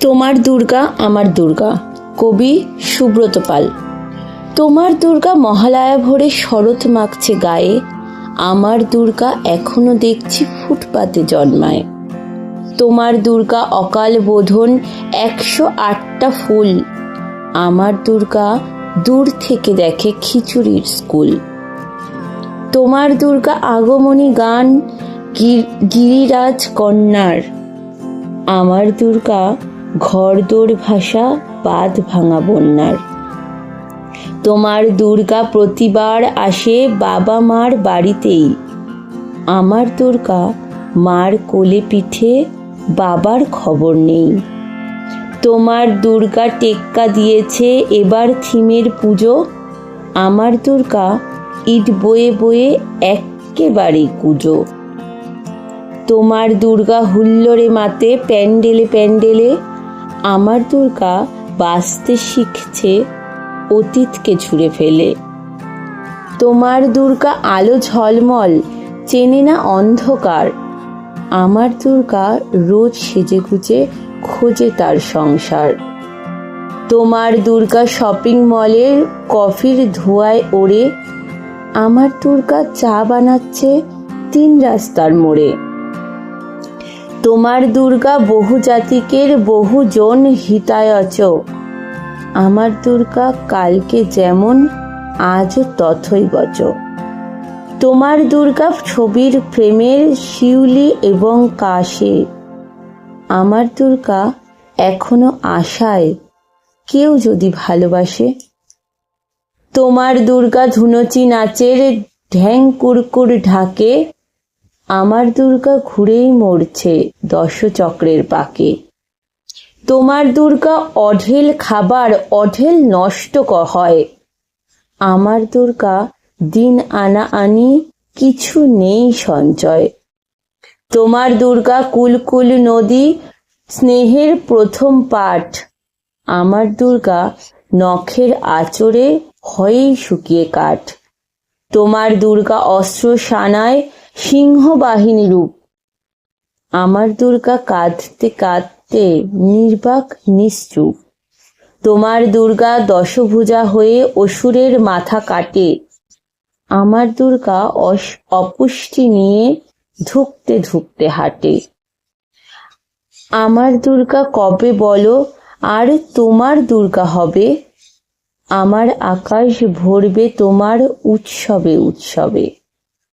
তোমার দুর্গা আমার দুর্গা, কবি সুব্রত পাল। তোমার দুর্গা মহালয়া ভরে শরৎ মাখছে গায়ে, আমার দুর্গা এখনও দেখছি ফুটপাতে জন্মায়। তোমার দুর্গা অকাল বোধন একশো আটটা ফুল, আমার দুর্গা দূর থেকে দেখে খিচুড়ির স্কুল। তোমার দুর্গা আগমনী গান গির- গিরিরাজ কন্যার, আমার দুর্গা ঘরদোর ভাষা, বাঁধ ভাঙা বন্যার। তোমার দুর্গা প্রতিবার আসে বাবা মার বাড়িতেই। আমার দুর্গা মার কোলে পিঠে বাবার খবর নেই। তোমার দুর্গা টেক্কা দিয়েছে এবার থিমের পুজো। আমার দুর্গা ইট বয়ে বয়ে এক্কেবারে কুজো। তোমার দুর্গা হুল্লোড়ে মাতে প্যান্ডেলে প্যান্ডেলে আমার দুর্গা বাঁচতে শিখছে, অতীতকে ছুঁড়ে ফেলে। তোমার দুর্গা আলো ঝলমল, চেনে না অন্ধকার। আমার দুর্গা রোজ সেজে গুজে খোঁজে তার সংসার। তোমার দুর্গা শপিং মলের কফির ধোঁয়ায় ওড়ে। আমার দুর্গা চা বানাচ্ছে তিন রাস্তার মোড়ে। তোমার দুর্গা বহু জাতিকের বহুজন হিতায়চ। আমার দুর্গা কালকে যেমন আজও তথই বচ। তোমার দুর্গা ছবির প্রেমের শিউলি এবং কাশে। আমার দুর্গা এখনও আশায়, কেউ যদি ভালোবাসে। তোমার দুর্গা ধুনচি নাচের ঢ্যাং কুরকুর ঢাকে আমার দুর্গা ঘুরেই মরছে দশচক্রের পাকে। তোমার দুর্গা অঢেল খাবার অঢেল নষ্ট হয়। আমার দুর্গা দিন আনা আনি কিছু নেই সঞ্চয়। তোমার দুর্গা কুলকুল নদী স্নেহের প্রথম পাঠ। আমার দুর্গা নখের আচরে হয়েই শুকিয়ে কাঠ। তোমার দুর্গা অস্ত্র সানায় সিংহবাহিনী রূপ। আমার দুর্গা কাঁদতে কাঁদতে নির্বাক, নিশ্চুপ। তোমার দুর্গা দশভুজা হয়ে অসুরের মাথা কাটে। আমার দুর্গা অপুষ্টি নিয়ে ধুকতে ধুকতে হাঁটে। আমার দুর্গা কবে বলো, আর তোমার দুর্গা হবে? আমার আকাশ ভরবে তোমার উৎসবে উৎসবে।